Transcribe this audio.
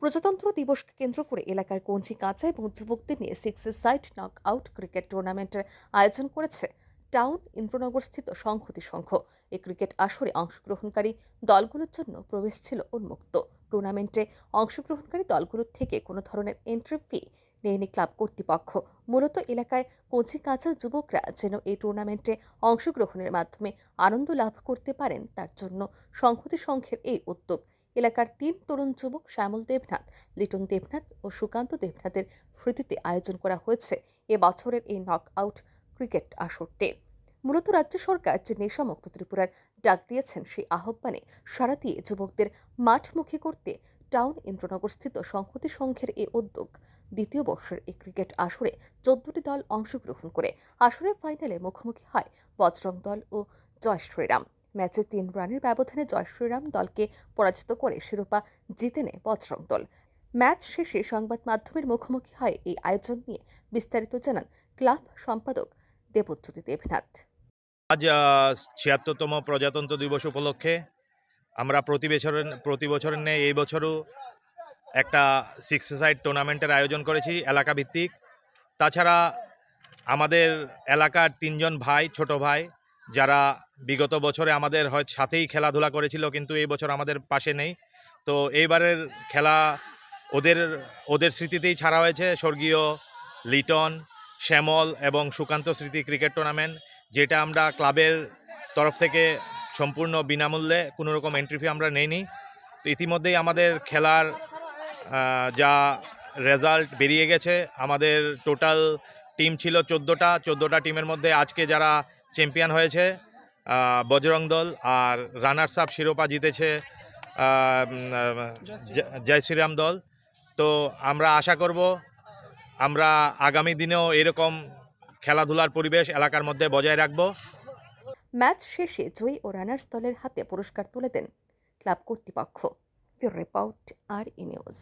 প্রজাতন্ত্র দিবসকে কেন্দ্র করে এলাকার কঞ্চি কাঁচা এবং যুবকদের নিয়ে six side knock out cricket টুর্নামেন্টের আয়োজন করেছে টাউন ইন্দ্রনগরস্থিত সংহতি সংঘ। এই ক্রিকেট আসরে অংশগ্রহণকারী দলগুলোর জন্য প্রবেশ ছিল উন্মুক্ত। টুর্নামেন্টে অংশগ্রহণকারী দলগুলোর থেকে কোনো ধরনের এন্ট্রি ফি নেয়নি ক্লাব কর্তৃপক্ষ। মূলত এলাকায় কচি কাঁচা যুবকরা যেন এই টুর্নামেন্টে অংশগ্রহণের মাধ্যমে আনন্দ লাভ করতে পারেন, তার জন্য সংহতি সংঘের এই উদ্যোগ। এলাকার তিন তরুণ যুবক শ্যামল দেবনাথ, লিটন দেবনাথ ও সুকান্ত দেবনাথের স্মৃতিতে আয়োজন করা হয়েছে এ বছরের এই নক আউট ক্রিকেট আসরটি। মূলত রাজ্য সরকার যে নেশামুক্ত ত্রিপুরার ডাক দিয়েছেন সেই আহ্বানে সাড়া দিয়ে যুবকদের মাঠমুখী করতে টাউন ইন্দ্রনগরস্থিত সংহতি সংঘের এই উদ্যোগ। দ্বিতীয় বর্ষের এই ক্রিকেট আসরে চোদ্দটি দল অংশগ্রহণ করে। আসরের ফাইনালে মুখোমুখি হয় বজরং দল ও জয় শ্রীরাম। ম্যাচে তিন রানের ব্যবধানে জয় শ্রীরাম দলকে পরাজিত করে শিরোপা জিতে নেয় বজরং দল। ম্যাচ শেষে সংবাদ মাধ্যমের মুখোমুখি হয় এই আয়োজন নিয়ে বিস্তারিত জানান ক্লাব সম্পাদক দেবজ্যোতি দেবনাথ। আজ ছিয়াত্তরতম প্রজাতন্ত্র দিবস উপলক্ষে আমরা প্রতি বছরের প্রতি বছরের নেই এই বছরও একটা সিক্স সাইড টুর্নামেন্টের আয়োজন করেছি এলাকা ভিত্তিক তাছাড়া আমাদের এলাকার তিনজন ভাই, ছোট ভাই যারা বিগত বছরে আমাদের হয় সাথেই খেলাধুলা করেছিল, কিন্তু এই বছর আমাদের পাশে নেই। তো এইবারের খেলা ওদের ওদের স্মৃতিতেই ছাড়া হয়েছে স্বর্গীয় লিটন, শ্যামল এবং সুকান্ত স্মৃতি ক্রিকেট টুর্নামেন্ট, যেটা আমরা ক্লাবের তরফ থেকে সম্পূর্ণ বিনামূল্যে কোনো রকম এন্ট্রি ফি আমরা নেইনি। তো ইতিমধ্যেই আমাদের খেলার যা রেজাল্ট বেরিয়ে গেছে, আমাদের টোটাল টিম ছিল চোদ্দোটা চোদ্দোটা টিমের মধ্যে আজকে যারা চ্যাম্পিয়ন হয়েছে বজরং দল আর রানার্স আপ শিরোপা জিতেছে জয় শ্রীরাম দল। তো আমরা আশা করব, আমরা আগামী দিনেও এরকম খেলাধুলার পরিবেশ এলাকার মধ্যে বজায় রাখব। ম্যাচ শেষে জয়ী ও রানার্স দলের হাতে পুরস্কার তুলে দেন ক্লাব কর্তৃপক্ষ। Report R E news.